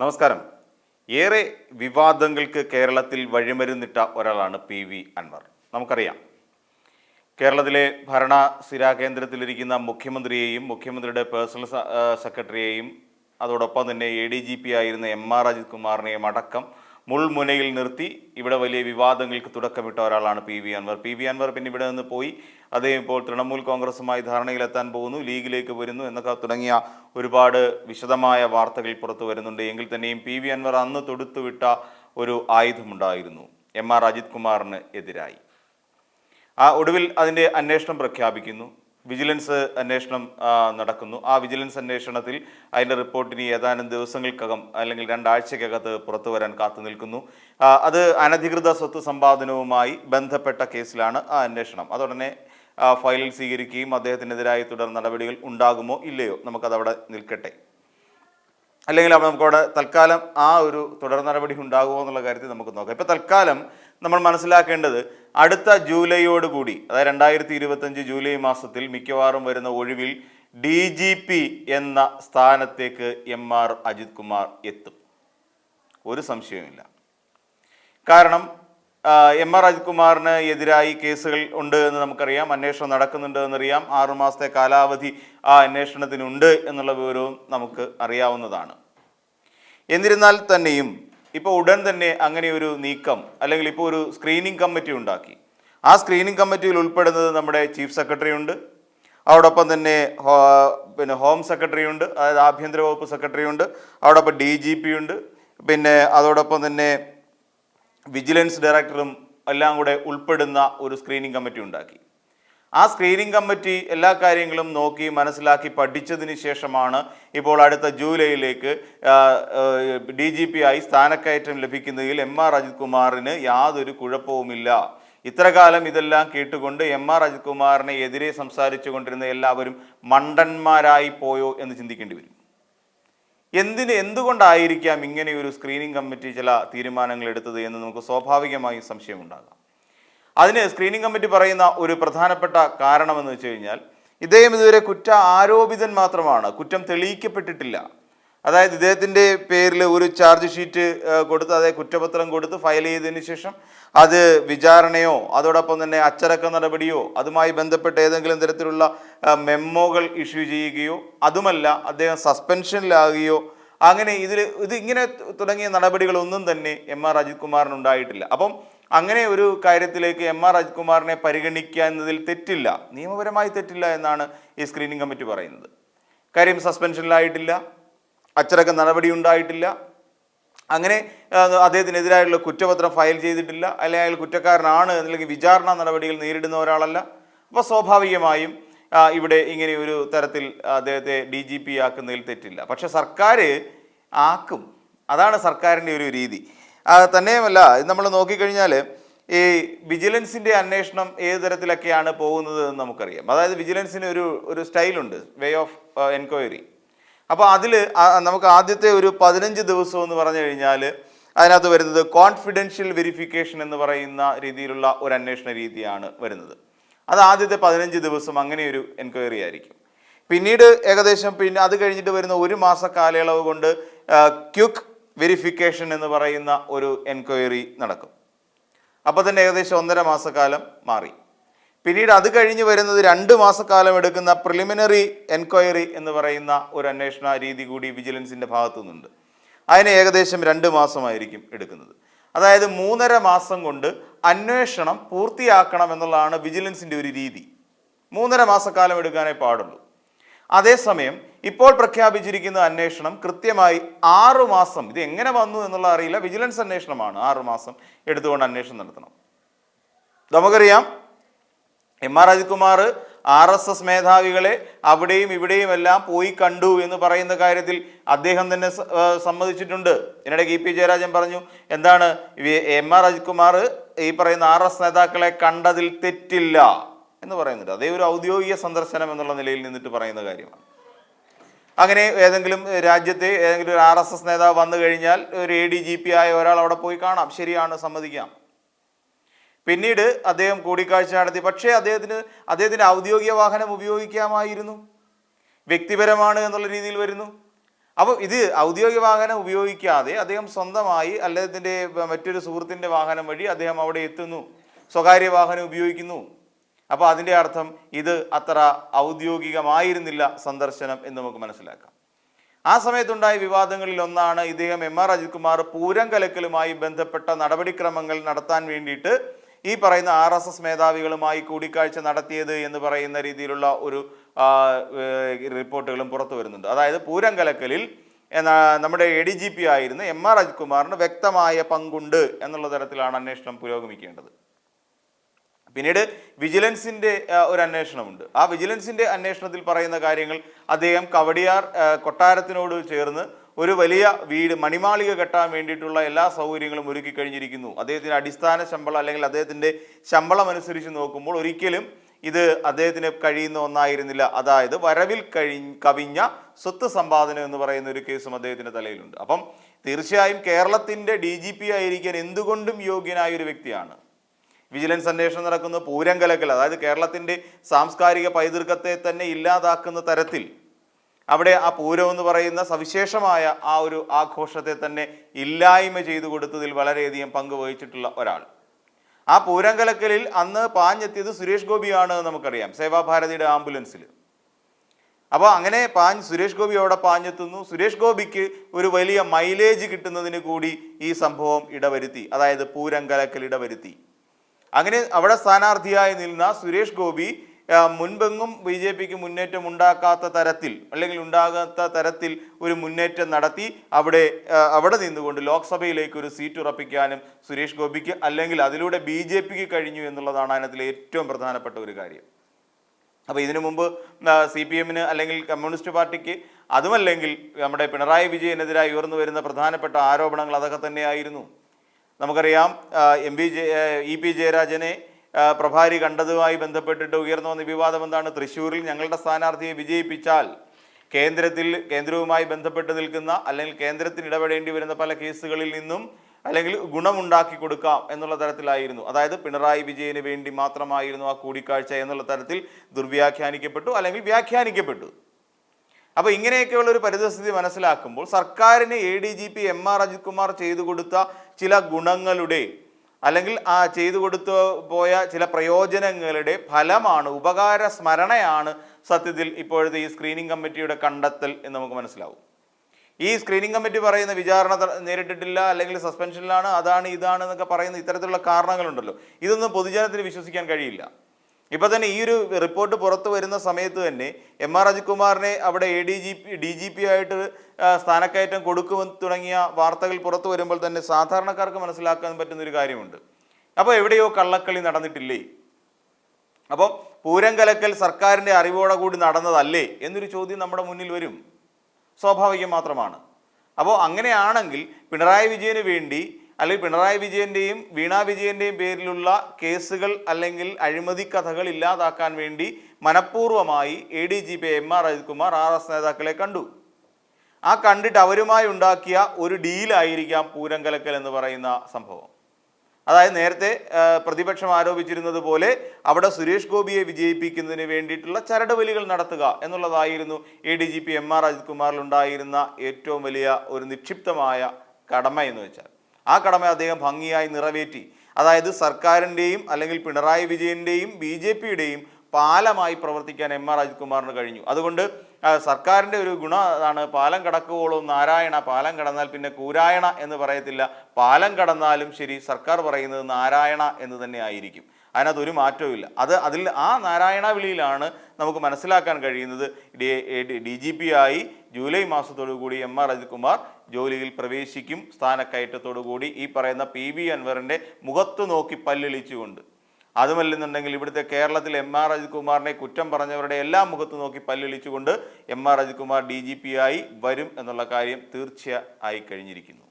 നമസ്കാരം. ഏറെ വിവാദങ്ങൾക്ക് കേരളത്തിൽ വഴിമരുന്നിട്ട ഒരാളാണ് പി വി അൻവർ. നമുക്കറിയാം. കേരളത്തിലെ ഭരണ സ്ഥിരാകേന്ദ്രത്തിലിരിക്കുന്ന മുഖ്യമന്ത്രിയെയും മുഖ്യമന്ത്രിയുടെ പേഴ്സണൽ സെക്രട്ടറിയെയും അതോടൊപ്പം തന്നെ എ ഡി ജി പി ആയിരുന്ന എം ആർ അജിത് കുമാറിനെയും അടക്കം മുൾമുനയിൽ നിർത്തി ഇവിടെ വലിയ വിവാദങ്ങൾക്ക് തുടക്കമിട്ട ഒരാളാണ് P V Anwar. P V Anwar പിന്നെ ഇവിടെ നിന്ന് പോയി. അദ്ദേഹം ഇപ്പോൾ തൃണമൂൽ കോൺഗ്രസുമായി ധാരണയിലെത്താൻ പോകുന്നു ലീഗിലേക്ക് വരുന്നു എന്നൊക്കെ തുടങ്ങിയ ഒരുപാട് വിശദമായ വാർത്തകൾ പുറത്തു വരുന്നുണ്ട്. എങ്കിൽ തന്നെയും പി വി അൻവർ അന്ന് തൊടുത്തുവിട്ട ഒരു ആയുധമുണ്ടായിരുന്നു. എം ആർ അജിത് കുമാറിന് എതിരായി. ആ ഒടുവിൽ അതിന്റെ അന്വേഷണം പ്രഖ്യാപിക്കുന്നു. വിജിലൻസ് അന്വേഷണം നടക്കുന്നു. ആ വിജിലൻസ് അന്വേഷണത്തിൽ അതിന്റെ റിപ്പോർട്ടിന് ഏതാനും ദിവസങ്ങൾക്കകം അല്ലെങ്കിൽ രണ്ടാഴ്ചക്കകത്ത് പുറത്തു വരാൻ കാത്തു നിൽക്കുന്നു. അത് അനധികൃത സ്വത്ത് സമ്പാദനവുമായി ബന്ധപ്പെട്ട കേസിലാണ് ആ അന്വേഷണം. അതുടനെ ഫയലിൽ സ്വീകരിക്കുകയും അദ്ദേഹത്തിനെതിരായി തുടർ നടപടികൾ ഉണ്ടാകുമോ ഇല്ലയോ നമുക്കതവിടെ നിൽക്കട്ടെ. അല്ലെങ്കിൽ അവിടെ നമുക്കവിടെ തൽക്കാലം ആ ഒരു തുടർ നടപടി ഉണ്ടാകുമോ എന്നുള്ള കാര്യത്തിൽ നമുക്ക് നോക്കാം. ഇപ്പം തൽക്കാലം നമ്മൾ മനസ്സിലാക്കേണ്ടത് അടുത്ത ജൂലൈയോട് കൂടി അതായത് രണ്ടായിരത്തി ഇരുപത്തഞ്ച് ജൂലൈ മാസത്തിൽ മിക്കവാറും വരുന്ന ഒഴിവിൽ ഡി ജി പി എന്ന സ്ഥാനത്തേക്ക് എം ആർ അജിത് കുമാർ എത്തും. ഒരു സംശയവുമില്ല. കാരണം എം ആർ അജിത് കുമാറിന് എതിരായി കേസുകൾ ഉണ്ട് എന്ന് നമുക്കറിയാം അന്വേഷണം നടക്കുന്നുണ്ട് എന്നറിയാം ആറുമാസത്തെ കാലാവധി ആ അന്വേഷണത്തിനുണ്ട് എന്നുള്ള വിവരവും നമുക്ക് അറിയാവുന്നതാണ്. എന്നിരുന്നാൽ തന്നെയും ഇപ്പോൾ ഉടൻ തന്നെ അങ്ങനെ ഒരു നീക്കം അല്ലെങ്കിൽ ഇപ്പോൾ ഒരു സ്ക്രീനിങ് കമ്മിറ്റി ഉണ്ടാക്കി. ആ സ്ക്രീനിങ് കമ്മിറ്റിയിൽ ഉൾപ്പെടുന്നത് നമ്മുടെ ചീഫ് സെക്രട്ടറി ഉണ്ട്. അതോടൊപ്പം തന്നെ പിന്നെ ഹോം സെക്രട്ടറി ഉണ്ട് അതായത് ആഭ്യന്തര വകുപ്പ് സെക്രട്ടറി ഉണ്ട്. അതോടൊപ്പം ഡി ജി പി ഉണ്ട്. പിന്നെ അതോടൊപ്പം തന്നെ വിജിലൻസ് ഡയറക്ടറും എല്ലാം കൂടെ ഉൾപ്പെടുന്ന ഒരു സ്ക്രീനിങ് കമ്മിറ്റി ഉണ്ടാക്കി. ആ സ്ക്രീനിങ് കമ്മിറ്റി എല്ലാ കാര്യങ്ങളും നോക്കി മനസ്സിലാക്കി പഠിച്ചതിന് ശേഷമാണ് ഇപ്പോൾ അടുത്ത ജൂലൈയിലേക്ക് ഡി ജി പി ആയി സ്ഥാനക്കയറ്റം ലഭിക്കുന്നതിൽ എം ആർ അജിത് കുമാറിന് യാതൊരു കുഴപ്പവുമില്ല. ഇത്രകാലം ഇതെല്ലാം കേട്ടുകൊണ്ട് എം ആർ അജിത് കുമാറിനെ എതിരെ സംസാരിച്ചു കൊണ്ടിരുന്ന എല്ലാവരും മണ്ടന്മാരായി പോയോ എന്ന് ചിന്തിക്കേണ്ടി വരും. എന്തിന് എന്തുകൊണ്ടായിരിക്കാം ഇങ്ങനെ ഒരു സ്ക്രീനിങ് കമ്മിറ്റി ചില തീരുമാനങ്ങൾ എടുത്തത് എന്ന് നമുക്ക് സ്വാഭാവികമായും സംശയമുണ്ടാകാം. അതിന് സ്ക്രീനിങ് കമ്മിറ്റി പറയുന്ന ഒരു പ്രധാനപ്പെട്ട കാരണമെന്ന് വെച്ച് കഴിഞ്ഞാൽ ഇദ്ദേഹം ഇതുവരെ കുറ്റ ആരോപിതൻ മാത്രമാണ് കുറ്റം തെളിയിക്കപ്പെട്ടിട്ടില്ല. അതായത് ഇദ്ദേഹത്തിന്റെ പേരിൽ ഒരു ചാർജ് ഷീറ്റ് കൊടുത്ത് അതായത് കുറ്റപത്രം കൊടുത്ത് ഫയൽ ചെയ്തതിന് ശേഷം അത് വിചാരണയോ അതോടൊപ്പം തന്നെ അച്ചടക്ക നടപടിയോ അതുമായി ബന്ധപ്പെട്ട ഏതെങ്കിലും തരത്തിലുള്ള മെമ്മോകൾ ഇഷ്യൂ ചെയ്യുകയോ അതുമല്ല അദ്ദേഹം സസ്പെൻഷനിലാകുകയോ അങ്ങനെ ഇതിൽ ഇത് ഇങ്ങനെ തുടങ്ങിയ നടപടികളൊന്നും തന്നെ എം ആർ അജിത് കുമാറിന് ഉണ്ടായിട്ടില്ല. അപ്പം അങ്ങനെ ഒരു കാര്യത്തിലേക്ക് എം ആർ രാജ്കുമാറിനെ കുമാറിനെ പരിഗണിക്കുക എന്നതിൽ തെറ്റില്ല. നിയമപരമായി തെറ്റില്ല എന്നാണ് ഈ സ്ക്രീനിങ് കമ്മിറ്റി പറയുന്നത്. കാര്യം സസ്പെൻഷനിലായിട്ടില്ല അച്ചടക്ക നടപടി ഉണ്ടായിട്ടില്ല. അങ്ങനെ അദ്ദേഹത്തിനെതിരായിട്ടുള്ള കുറ്റപത്രം ഫയൽ ചെയ്തിട്ടില്ല. അല്ലെങ്കിൽ അയാൾ കുറ്റക്കാരനാണ് അല്ലെങ്കിൽ വിചാരണ നടപടികൾ നേരിടുന്ന ഒരാളല്ല. അപ്പോൾ സ്വാഭാവികമായും ഇവിടെ ഇങ്ങനെ ഒരു തരത്തിൽ അദ്ദേഹത്തെ ഡി ജി പി ആക്കുന്നതിൽ തെറ്റില്ല. പക്ഷേ സർക്കാർ ആക്കും. അതാണ് സർക്കാരിന്റെ ഒരു രീതി. തന്നെയുമല്ല. ഇത് നമ്മൾ നോക്കിക്കഴിഞ്ഞാൽ ഈ വിജിലൻസിന്റെ അന്വേഷണം ഏത് തരത്തിലൊക്കെയാണ് പോകുന്നത് എന്ന് നമുക്കറിയാം. അതായത് വിജിലൻസിന് ഒരു ഒരു സ്റ്റൈലുണ്ട്. Way of enquiry. അപ്പോൾ അതിൽ നമുക്ക് ആദ്യത്തെ ഒരു പതിനഞ്ച് ദിവസം എന്ന് പറഞ്ഞു കഴിഞ്ഞാൽ അതിനകത്ത് വരുന്നത് കോൺഫിഡൻഷ്യൽ വെരിഫിക്കേഷൻ എന്ന് പറയുന്ന രീതിയിലുള്ള ഒരു അന്വേഷണ രീതിയാണ് വരുന്നത്. അത് ആദ്യത്തെ പതിനഞ്ച് ദിവസം അങ്ങനെ ഒരു എൻക്വയറി ആയിരിക്കും. പിന്നീട് ഏകദേശം പിന്നെ അത് കഴിഞ്ഞിട്ട് വരുന്ന ഒരു മാസ കാലയളവ് കൊണ്ട് ക്യുക്ക് വെരിഫിക്കേഷൻ എന്ന് പറയുന്ന ഒരു എൻക്വയറി നടക്കും. അപ്പോൾ തന്നെ ഏകദേശം ഒന്നര മാസക്കാലം മാറി. പിന്നീട് അത് കഴിഞ്ഞ് വരുന്നത് രണ്ട് മാസക്കാലം എടുക്കുന്ന പ്രിലിമിനറി എൻക്വയറി എന്ന് പറയുന്ന ഒരു അന്വേഷണ രീതി കൂടി വിജിലൻസിന്റെ ഭാഗത്തു നിന്നുണ്ട് അതിന് ഏകദേശം രണ്ട് മാസമായിരിക്കും എടുക്കുന്നത്. അതായത് മൂന്നര മാസം കൊണ്ട് അന്വേഷണം പൂർത്തിയാക്കണം എന്നുള്ളതാണ് വിജിലൻസിന്റെ ഒരു രീതി. മൂന്നര മാസക്കാലം എടുക്കാനേ പാടുള്ളൂ. അതേസമയം ഇപ്പോൾ പ്രഖ്യാപിച്ചിരിക്കുന്ന അന്വേഷണം കൃത്യമായി ആറു മാസം ഇത് എങ്ങനെ വന്നു എന്നുള്ള അറിയില്ല. വിജിലൻസ് അന്വേഷണമാണ് ആറു മാസം എടുത്തുകൊണ്ട് അന്വേഷണം നടത്തണം. നമുക്കറിയാം M R Ajithkumar R S S മേധാവികളെ അവിടെയും ഇവിടെയും എല്ലാം പോയി കണ്ടു എന്ന് പറയുന്ന കാര്യത്തിൽ അദ്ദേഹം തന്നെ സമ്മതിച്ചിട്ടുണ്ട്. ഇതിനിടെ കെ പി ജയരാജൻ പറഞ്ഞു എന്താണ് എം ആർ അജിത്കുമാർ ഈ പറയുന്ന ആർ എസ് നേതാക്കളെ കണ്ടതിൽ തെറ്റില്ല എന്ന് പറയുന്നുണ്ട്. അതേ ഒരു ഔദ്യോഗിക സന്ദർശനം എന്നുള്ള നിലയിൽ നിന്നിട്ട് പറയുന്ന കാര്യമാണ്. അങ്ങനെ ഏതെങ്കിലും രാജ്യത്തെ ഏതെങ്കിലും ഒരു ആർ എസ് എസ് നേതാവ് വന്നു കഴിഞ്ഞാൽ ഒരു എ ഡി ജി പി ആയ ഒരാൾ അവിടെ പോയി കാണാം. ശരിയാണ് സമ്മതിക്കാം. പിന്നീട് അദ്ദേഹം കൂടിക്കാഴ്ച നടത്തി. പക്ഷേ അദ്ദേഹത്തിന് അദ്ദേഹത്തിന്റെ ഔദ്യോഗിക വാഹനം ഉപയോഗിക്കാമായിരുന്നു. വ്യക്തിപരമാണ് എന്നുള്ള രീതിയിൽ വരുന്നു. അപ്പോൾ ഇത് ഔദ്യോഗിക വാഹനം ഉപയോഗിക്കാതെ അദ്ദേഹം സ്വന്തമായി അദ്ദേഹത്തിന്റെ മറ്റൊരു സുഹൃത്തിന്റെ വാഹനം വഴി അദ്ദേഹം അവിടെ എത്തുന്നു. സ്വകാര്യ വാഹനം ഉപയോഗിക്കുന്നു. അപ്പോൾ അതിന്റെ അർത്ഥം ഇത് അത്ര ഔദ്യോഗികമായിരുന്നില്ല സന്ദർശനം എന്ന് നമുക്ക് മനസ്സിലാക്കാം. ആ സമയത്തുണ്ടായ വിവാദങ്ങളിൽ ഒന്നാണ് ഇദ്ദേഹം എം ആർ അജിത് കുമാർ പൂരം കലക്കലുമായി ബന്ധപ്പെട്ട നടപടിക്രമങ്ങൾ നടത്താൻ വേണ്ടിയിട്ട് ഈ പറയുന്ന ആർ എസ് എസ് മേധാവികളുമായി കൂടിക്കാഴ്ച നടത്തിയത് എന്ന് പറയുന്ന രീതിയിലുള്ള ഒരു റിപ്പോർട്ടുകളും പുറത്തു വരുന്നുണ്ട്. അതായത് പൂരം കലക്കലിൽ നമ്മുടെ എ ഡി ജി പി ആയിരുന്ന എം ആർ അജിത് കുമാറിന് വ്യക്തമായ പങ്കുണ്ട് എന്നുള്ള തരത്തിലാണ് അന്വേഷണം പുരോഗമിക്കേണ്ടത്. പിന്നീട് വിജിലൻസിന്റെ ഒരു അന്വേഷണമുണ്ട്. ആ വിജിലൻസിന്റെ അന്വേഷണത്തിൽ പറയുന്ന കാര്യങ്ങൾ അദ്ദേഹം കവടിയാർ കൊട്ടാരത്തിനോട് ചേർന്ന് ഒരു വലിയ വീട് മണിമാളിക കെട്ടാൻ വേണ്ടിയിട്ടുള്ള എല്ലാ സൗകര്യങ്ങളും ഒരുക്കി കഴിഞ്ഞിരിക്കുന്നു. അദ്ദേഹത്തിന്റെ അടിസ്ഥാന ശമ്പളം അല്ലെങ്കിൽ അദ്ദേഹത്തിന്റെ ശമ്പളം അനുസരിച്ച് നോക്കുമ്പോൾ ഒരിക്കലും ഇത് അദ്ദേഹത്തിന് കഴിയുന്ന ഒന്നായിരുന്നില്ല. അതായത് വരവിൽ കഴി കവിഞ്ഞ സ്വത്ത് സമ്പാദനം എന്ന് പറയുന്ന ഒരു കേസും അദ്ദേഹത്തിന്റെ തലയിലുണ്ട്. അപ്പം തീർച്ചയായും കേരളത്തിന്റെ ഡി ജി പി ആയിരിക്കാൻ എന്തുകൊണ്ടും യോഗ്യനായ ഒരു വ്യക്തിയാണ് വിജിലൻസ് അന്വേഷണം നടക്കുന്ന പൂരം കലക്കൽ അതായത് കേരളത്തിന്റെ സാംസ്കാരിക പൈതൃകത്തെ തന്നെ ഇല്ലാതാക്കുന്ന തരത്തിൽ അവിടെ ആ പൂരം എന്ന് പറയുന്ന സവിശേഷമായ ആ ഒരു ആഘോഷത്തെ തന്നെ ഇല്ലായ്മ ചെയ്തു കൊടുത്തതിൽ വളരെയധികം പങ്ക് വഹിച്ചിട്ടുള്ള ഒരാൾ. ആ പൂരം കലക്കലിൽ അന്ന് പാഞ്ഞെത്തിയത് സുരേഷ് ഗോപിയാണ് നമുക്കറിയാം സേവാഭാരതിയുടെ ആംബുലൻസിൽ. അപ്പോൾ അങ്ങനെ പാഞ്ഞ് സുരേഷ് ഗോപി അവിടെ പാഞ്ഞെത്തുന്നു. സുരേഷ് ഗോപിക്ക് ഒരു വലിയ മൈലേജ് കിട്ടുന്നതിന് കൂടി ഈ സംഭവം ഇടവരുത്തി അതായത് പൂരം കലക്കൽ ഇടവരുത്തി. അങ്ങനെ അവിടെ സ്ഥാനാർത്ഥിയായി നിന്ന സുരേഷ് ഗോപി മുൻപെങ്ങും ബി ജെ പിക്ക് മുന്നേറ്റം ഉണ്ടാക്കാത്ത തരത്തിൽ അല്ലെങ്കിൽ ഉണ്ടാകാത്ത തരത്തിൽ ഒരു മുന്നേറ്റം നടത്തി അവിടെ അവിടെ നിന്നുകൊണ്ട് ലോക്സഭയിലേക്ക് ഒരു സീറ്റ് ഉറപ്പിക്കാനും സുരേഷ് ഗോപിക്ക് അല്ലെങ്കിൽ അതിലൂടെ ബി ജെ പിക്ക് കഴിഞ്ഞു എന്നുള്ളതാണ് അതിനകത്തിലെ ഏറ്റവും പ്രധാനപ്പെട്ട ഒരു കാര്യം. അപ്പോൾ ഇതിനു മുമ്പ് സി പി എമ്മിന് അല്ലെങ്കിൽ കമ്മ്യൂണിസ്റ്റ് പാർട്ടിക്ക് അതുമല്ലെങ്കിൽ നമ്മുടെ പിണറായി വിജയനെതിരായി ഉയർന്നു വരുന്ന പ്രധാനപ്പെട്ട ആരോപണങ്ങൾ അതൊക്കെ തന്നെയായിരുന്നു. നമുക്കറിയാം എം പി ഇ പി ജയരാജനെ പ്രഭാരി കണ്ടതുമായി ബന്ധപ്പെട്ടിട്ട് ഉയർന്നു വന്ന വിവാദം എന്താണ്? തൃശ്ശൂരിൽ ഞങ്ങളുടെ സ്ഥാനാർത്ഥിയെ വിജയിപ്പിച്ചാൽ കേന്ദ്രത്തിൽ കേന്ദ്രവുമായി ബന്ധപ്പെട്ട് നിൽക്കുന്ന അല്ലെങ്കിൽ കേന്ദ്രത്തിന് ഇടപെടേണ്ടി വരുന്ന പല കേസുകളിൽ നിന്നും അല്ലെങ്കിൽ ഗുണമുണ്ടാക്കി കൊടുക്കാം എന്നുള്ള തരത്തിലായിരുന്നു. അതായത് പിണറായി വിജയന് വേണ്ടി മാത്രമായിരുന്നു ആ കൂടിക്കാഴ്ച എന്നുള്ള തരത്തിൽ ദുർവ്യാഖ്യാനിക്കപ്പെട്ടു അല്ലെങ്കിൽ വ്യാഖ്യാനിക്കപ്പെട്ടു. അപ്പോൾ ഇങ്ങനെയൊക്കെയുള്ള ഒരു പരിതസ്ഥിതി മനസ്സിലാക്കുമ്പോൾ സർക്കാരിന് A D G P M R Ajith Kumar ചെയ്തു കൊടുത്ത ചില ഗുണങ്ങളുടെ അല്ലെങ്കിൽ ആ ചെയ്തു കൊടുത്തു പോയ ചില പ്രയോജനങ്ങളുടെ ഫലമാണ് ഉപകാര സ്മരണയാണ് സത്യത്തിൽ ഇപ്പോഴത്തെ ഈ സ്ക്രീനിംഗ് കമ്മിറ്റിയുടെ കണ്ടെത്തൽ എന്ന് നമുക്ക് മനസ്സിലാവും. ഈ സ്ക്രീനിംഗ് കമ്മിറ്റി പറയുന്ന വിചാരണ നേരിട്ടിട്ടില്ല അല്ലെങ്കിൽ സസ്പെൻഷനിലാണ് അതാണ് ഇതാണ് എന്നൊക്കെ പറയുന്ന ഇത്തരത്തിലുള്ള കാരണങ്ങളുണ്ടല്ലോ. ഇതൊന്നും പൊതുജനത്തിന് വിശ്വസിക്കാൻ കഴിയില്ല. ഇപ്പൊ തന്നെ ഈ ഒരു റിപ്പോർട്ട് പുറത്തു വരുന്ന സമയത്ത് തന്നെ എം ആർ അജിത്കുമാറിനെ അവിടെ A D G D G P ആയിട്ട് സ്ഥാനക്കയറ്റം കൊടുക്കുമെന്ന് തുടങ്ങിയ വാർത്തകൾ പുറത്തു വരുമ്പോൾ തന്നെ സാധാരണക്കാർക്ക് മനസ്സിലാക്കാൻ പറ്റുന്ന ഒരു കാര്യമുണ്ട്. അപ്പോൾ എവിടെയോ കള്ളക്കളി നടന്നിട്ടില്ലേ? അപ്പം പൂരം കലക്കൽ സർക്കാരിന്റെ അറിവോടെ കൂടി നടന്നതല്ലേ എന്നൊരു ചോദ്യം നമ്മുടെ മുന്നിൽ വരും. സ്വാഭാവികം മാത്രമാണ്. അപ്പോൾ അങ്ങനെയാണെങ്കിൽ പിണറായി വിജയന് വേണ്ടി അല്ലെങ്കിൽ പിണറായി വിജയന്റെയും വീണ വിജയന്റെയും പേരിലുള്ള കേസുകൾ അല്ലെങ്കിൽ അഴിമതി കഥകൾ ഇല്ലാതാക്കാൻ വേണ്ടി മനഃപൂർവമായി A D G P M R Ajithkumar R S നേതാക്കളെ കണ്ടു. ആ കണ്ടിട്ട് അവരുമായി ഉണ്ടാക്കിയ ഒരു ഡീലായിരിക്കാം പൂരം കലക്കൽ എന്ന് പറയുന്ന സംഭവം. അതായത് നേരത്തെ പ്രതിപക്ഷം ആരോപിച്ചിരുന്നത് പോലെ അവിടെ സുരേഷ് ഗോപിയെ വിജയിപ്പിക്കുന്നതിന് വേണ്ടിയിട്ടുള്ള ചരടുവലികൾ നടത്തുക എന്നുള്ളതായിരുന്നു A D G P M R Ajith കുമാറിലുണ്ടായിരുന്ന ഏറ്റവും വലിയ ഒരു നിക്ഷിപ്തമായ കടമ എന്ന് വെച്ചാൽ. ആ കടമ അദ്ദേഹം ഭംഗിയായി നിറവേറ്റി. അതായത് സർക്കാരിന്റെയും അല്ലെങ്കിൽ പിണറായി വിജയന്റെയും ബി ജെ പിയുടെയും പാലമായി പ്രവർത്തിക്കാൻ എം ആർ അജിത് കഴിഞ്ഞു. അതുകൊണ്ട് സർക്കാരിന്റെ ഒരു ഗുണം അതാണ് പാലം കടക്കുവോളും നാരായണ പാലം കടന്നാൽ പിന്നെ കൂരായണ എന്ന് പറയത്തില്ല. പാലം കടന്നാലും ശരി സർക്കാർ പറയുന്നത് നാരായണ എന്ന് തന്നെ ആയിരിക്കും. അതിനകത്ത് ഒരു അത് അതിൽ ആ നാരായണ വിളിയിലാണ് നമുക്ക് മനസ്സിലാക്കാൻ കഴിയുന്നത്. ഡി ഡി ജി പി ആയി ജൂലൈ മാസത്തോടുകൂടി എം ആർ അജിത്കുമാർ ജോലിയിൽ പ്രവേശിക്കും സ്ഥാനക്കയറ്റത്തോടുകൂടി ഈ പറയുന്ന പി വി അൻവറിന്റെ മുഖത്ത് നോക്കി പല്ലിളിച്ചുകൊണ്ട്. അതുമല്ലെന്നുണ്ടെങ്കിൽ ഇവിടുത്തെ കേരളത്തിൽ എം ആർ അജിത്കുമാറിനെ കുറ്റം പറഞ്ഞവരുടെ എല്ലാ മുഖത്ത് നോക്കി പല്ലിളിച്ചുകൊണ്ട് M R Ajithkumar D G P ആയി വരും എന്നുള്ള കാര്യം തീർച്ചയായി കഴിഞ്ഞിരിക്കുന്നു.